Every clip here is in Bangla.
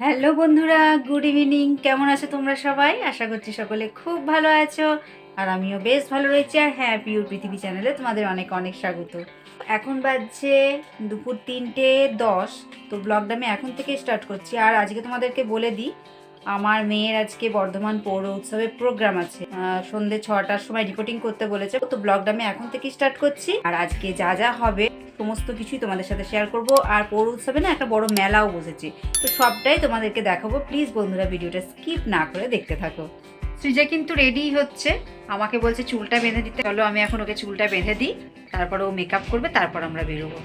হ্যালো বন্ধুরা গুড ইভিনিং কেমন আছো তোমরা সবাই? আশা করছি সকলে খুব ভালো আছো আর আমিও বেশ ভালো রয়েছি আর হ্যাঁ পিওর পৃথিবী চ্যানেলে তোমাদের অনেক অনেক স্বাগত। এখন বাজছে দুপুর তিনটে দশ, তো ব্লগটা আমি এখন থেকে স্টার্ট করছি। আর আজকে তোমাদেরকে বলে দিই আমার মেয়ের আজকে বর্ধমান পৌর উৎসবে প্রোগ্রাম আছে। আহ, সন্ধ্যে ছটার সময় রিপোর্টিং করতে বলেছে। তো ব্লগটা আমি এখন থেকে স্টার্ট করছি। আর আজকে যা যা হবে সমস্ত কিছুই তোমাদের সাথে শেয়ার করব। আর পৌর উৎসবে না একটা বড় মেলাও বসেছে। তো সবটাই তোমাদেরকে দেখাবো। প্লিজ বন্ধুরা ভিডিওটা স্কিপ না করে দেখতে থাকো। সৃজা কিন্তু রেডি হচ্ছে। আমাকে বলছে চুলটা বেঁধে দিতে। চলো আমি এখন ওকে চুলটা বেঁধে দিই। তারপর ও মেকআপ করবে তারপর আমরা বেরোবো।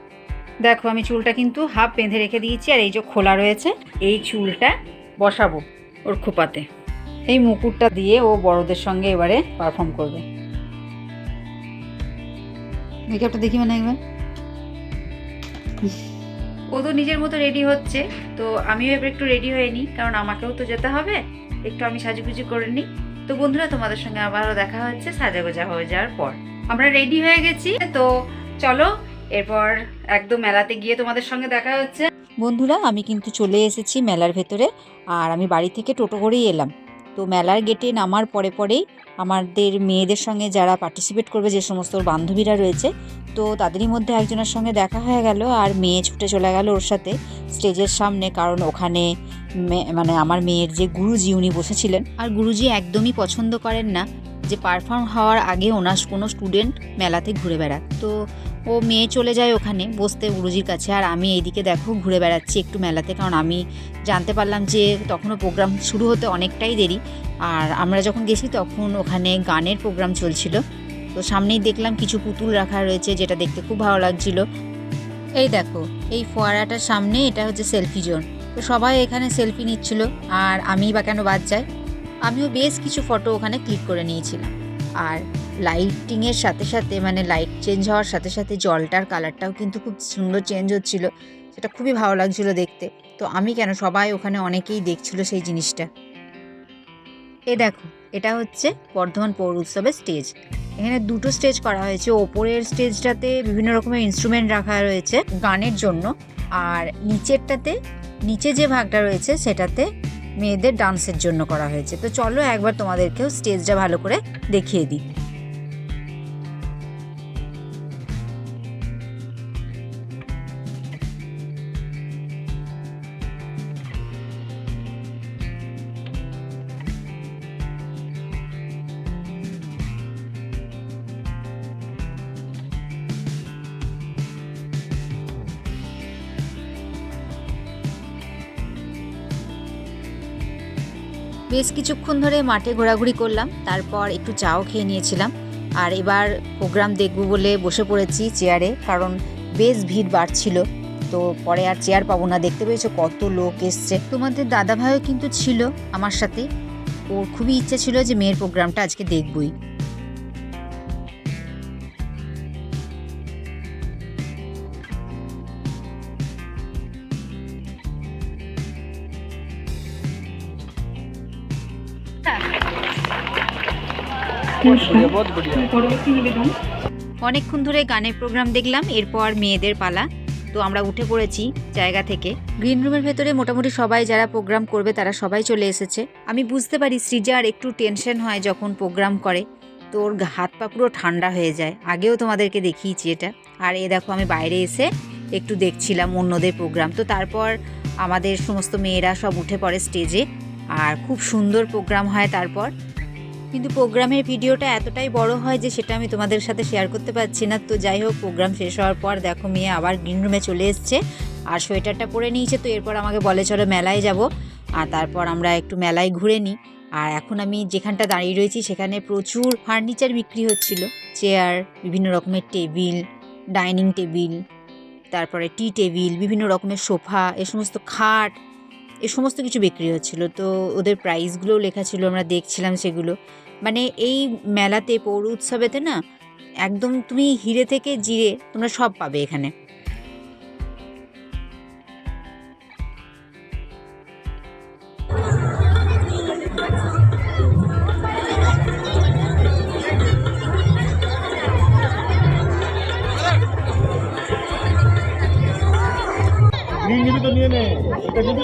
দেখো আমি চুলটা কিন্তু হাফ বেঁধে রেখে দিয়েছি। আর এই যে খোলা রয়েছে এই চুলটা বসাবো। ওর খোপাতে। এই মুকুটটা দিয়ে ও বড়দের সঙ্গে এবারে পারফর্ম করবে। মেকআপটা দেখি মানে একবার। ও তো নিজের মতো রেডি হচ্ছে, তো আমিও এবার একটু রেডি হয়ে নিই, কারণ আমাকেও তো যেতে হবে, একটু আমি সাজুগুজু করে নিই। তো বন্ধুরা, তোমাদের সঙ্গে আবারও দেখা হচ্ছে সাজাগোজা হয়ে যাওয়ার পর। আমরা রেডি হয়ে গেছি, তো চলো, এরপর একদম মেলাতে গিয়ে তোমাদের সঙ্গে দেখা হচ্ছে। বন্ধুরা, আমি কিন্তু চলে এসেছি মেলার ভেতরে আর আমি বাড়ি থেকে টোটো করেই এলাম। তো মেলার গেটে নামার পরে পরেই আমাদের মেয়েদের সঙ্গে যারা পার্টিসিপেট করবে, যে সমস্ত বান্ধবীরা রয়েছে, তো তাদেরই মধ্যে একজনের সঙ্গে দেখা হয়ে গেল আর মেয়ে ছুটে চলে গেল ওর সাথে স্টেজের সামনে। কারণ ওখানে মানে আমার মেয়ের যে গুরুজি উনি বসেছিলেন। আর গুরুজি একদমই পছন্দ করেন না। যে পারফর্ম হওয়ার আগে ওনার কোনো স্টুডেন্ট মেলাতে ঘুরে বেড়াক তো ও মেয়ে চলে যায় ওখানে, বসতে গুরুজির কাছে। আর আমি এইদিকে দেখো, ঘুরে বেড়াচ্ছি একটু মেলাতে। কারণ আমি জানতে পারলাম যে তখনও প্রোগ্রাম শুরু হতে অনেকটাই দেরি। আর আমরা যখন গেছি তখন ওখানে গানের প্রোগ্রাম চলছিল। তো সামনেই দেখলাম কিছু পুতুল রাখা রয়েছে, যেটা দেখতে খুব ভালো লাগছিল। এই দেখো, এই ফোয়ারাটার সামনে এটা হচ্ছে সেলফি জোন তো সবাই এখানে সেলফি নিচ্ছিল। আর আমি বা কেন বাদ যাই? আমিও বেশ কিছু ফটো ওখানে ক্লিক করে নিয়েছিলাম। আর লাইটিংয়ের সাথে সাথে মানে লাইট চেঞ্জ হওয়ার সাথে সাথে জলটার কালারটাও কিন্তু খুব সুন্দর চেঞ্জ হচ্ছিল। সেটা খুবই ভালো লাগছিল দেখতে। তো আমি কেন, সবাই ওখানে অনেকেই দেখছিল সেই জিনিসটা। এ দেখো, এটা হচ্ছে বর্ধমান পৌর উৎসবের স্টেজ এখানে দুটো স্টেজ করা হয়েছে। ওপরের স্টেজটাতে বিভিন্ন রকমের ইনস্ট্রুমেন্ট রাখা রয়েছে গানের জন্য। আর নিচেরটাতে, নিচে যে ভাগটা রয়েছে সেটাতে মেয়েদের ডান্সের জন্য করা হয়েছে। তো চলো একবার তোমাদেরকেও স্টেজটা ভালো করে দেখিয়ে দিই। বেশ কিছুক্ষণ ধরে মাঠে ঘোরাঘুরি করলাম, তারপর একটু চাও খেয়ে নিয়েছিলাম। আর এবার প্রোগ্রাম দেখব বলে বসে পড়েছি চেয়ারে, কারণ বেশ ভিড় বাড়ছিল। তো পরে আর চেয়ার পাবো না, দেখতে পেয়েছ কত লোক এসছে। তোমাদের দাদা ভাইও কিন্তু ছিল আমার সাথে। ওর খুবই ইচ্ছা ছিল যে মেয়ের প্রোগ্রামটা আজকে দেখবই। অনেকক্ষণ ধরে গানের প্রোগ্রাম দেখলাম, এরপর মেয়েদের পালা। তো আমরা উঠে পড়েছি জায়গা থেকে। গ্রিন রুমের ভেতরে মোটামুটি সবাই যারা প্রোগ্রাম করবে তারা সবাই চলে এসেছে। আমি বুঝতে পারি সৃজার একটু টেনশন হয় যখন প্রোগ্রাম করে। তো ওর হাত পা পুরো ঠান্ডা হয়ে যায়। আগেও তোমাদেরকে দেখিয়েছি এটা। আর এ দেখো, আমি বাইরে এসে একটু দেখছিলাম অন্যদের প্রোগ্রাম। তো তারপর আমাদের সমস্ত মেয়েরা সব উঠে পড়ে স্টেজে আর খুব সুন্দর প্রোগ্রাম হয় তারপর। কিন্তু প্রোগ্রামের ভিডিওটা এতটাই বড় হয় যে সেটা আমি তোমাদের সাথে শেয়ার করতে পারছি না। তো যাই হোক, প্রোগ্রাম শেষ হওয়ার পর দেখো মেয়ে আবার গ্রিন রুমে চলে এসছে আর সোয়েটারটা পরে নিয়েছে। তো এরপর আমাকে বলে, চলো মেলায় যাব। আর তারপর আমরা একটু মেলায় ঘুরে নিই। আর এখন আমি যেখানটা দাঁড়িয়ে রয়েছি, সেখানে প্রচুর ফার্নিচার বিক্রি হচ্ছিল। চেয়ার বিভিন্ন রকমের টেবিল ডাইনিং টেবিল তারপরে টি টেবিল বিভিন্ন রকমের সোফা, এ সমস্ত খাট, এ সমস্ত কিছু বিক্রি হচ্ছিল। তো ওদের প্রাইসগুলোও লেখা ছিল, আমরা দেখছিলাম সেগুলো। মানে এই মেলাতে, পৌর উৎসবেতে না, একদম তুমি হিরে থেকে জিরে তোমরা সব পাবে এখানে। গ্রিন নিবি তো নিয়ে নে, এটা নিবি।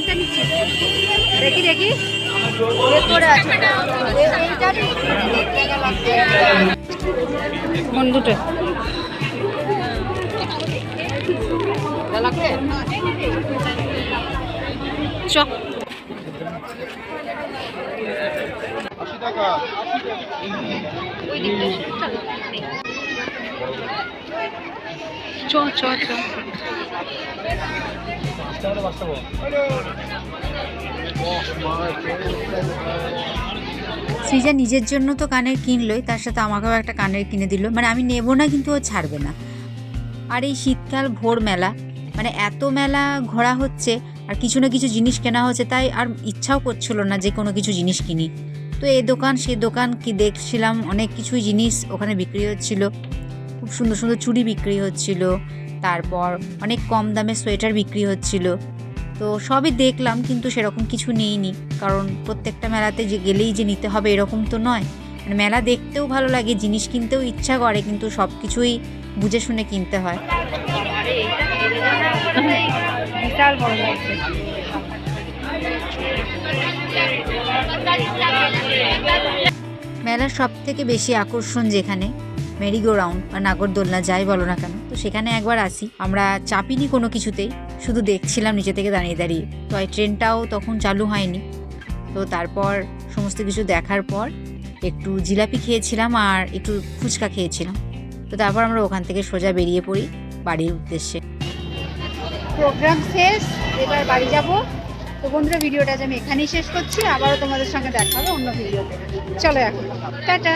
কোনটা নিচ্ছিস দেখি দেখি। কোন দুটো চ চ চ। চ সৃজা নিজের জন্য তো কানের কিনলোই, তার সাথে আমাকেও একটা কানের কিনে দিল। মানে আমি নেব না, কিন্তু ও ছাড়বে না। আর এই শীতকাল ভোর মেলা মানে এত মেলা ঘোরা হচ্ছে, আর কিছু না কিছু জিনিস কেনা হচ্ছে, তাই আর ইচ্ছাও করছিল না যে কোনো কিছু জিনিস কিনি। তো এই দোকান সেই দোকান কি দেখছিলাম, অনেক কিছুই জিনিস ওখানে বিক্রি হচ্ছিল। খুব সুন্দর সুন্দর চুড়ি বিক্রি হচ্ছিল। তারপর অনেক কম দামে সোয়েটার বিক্রি হচ্ছিল। তো সবই দেখলাম কিন্তু সেরকম কিছু নেইনি। কারণ প্রত্যেকটা মেলাতে যে গেলেই যে নিতে হবে এরকম তো নয়। মানে মেলা দেখতেও ভালো লাগে জিনিস কিনতেও ইচ্ছা করে কিন্তু সব কিছুই বুঝে শুনে কিনতে হয়। বিশাল বড় লাগছে মেলার সব থেকে বেশি আকর্ষণ যেখানে মেরিগো রাউন্ড বা নাগরদোলনা, যাই বলো না কেন, তো সেখানে একবার আসি। আমরা চাপিনি কোনো কিছুতেই শুধু দেখছিলাম নিচে থেকে দাঁড়িয়ে দাঁড়িয়ে। টয় ট্রেনটাও তখন চালু হয়নি। তো তারপর সমস্ত কিছু দেখার পর একটু জিলাপি খেয়েছিলাম আর একটু ফুচকা খেয়েছিলাম। তো তারপর আমরা ওখান থেকে সোজা বেরিয়ে পড়ি বাড়ির উদ্দেশ্যে। প্রোগ্রাম শেষ, এবার বাড়ি যাব। তো বন্ধুরা, ভিডিওটা আমি এখানেই শেষ করছি। আবারও তোমাদের সঙ্গে দেখা হবে অন্য ভিডিওতে। চলো এখন, টাটা।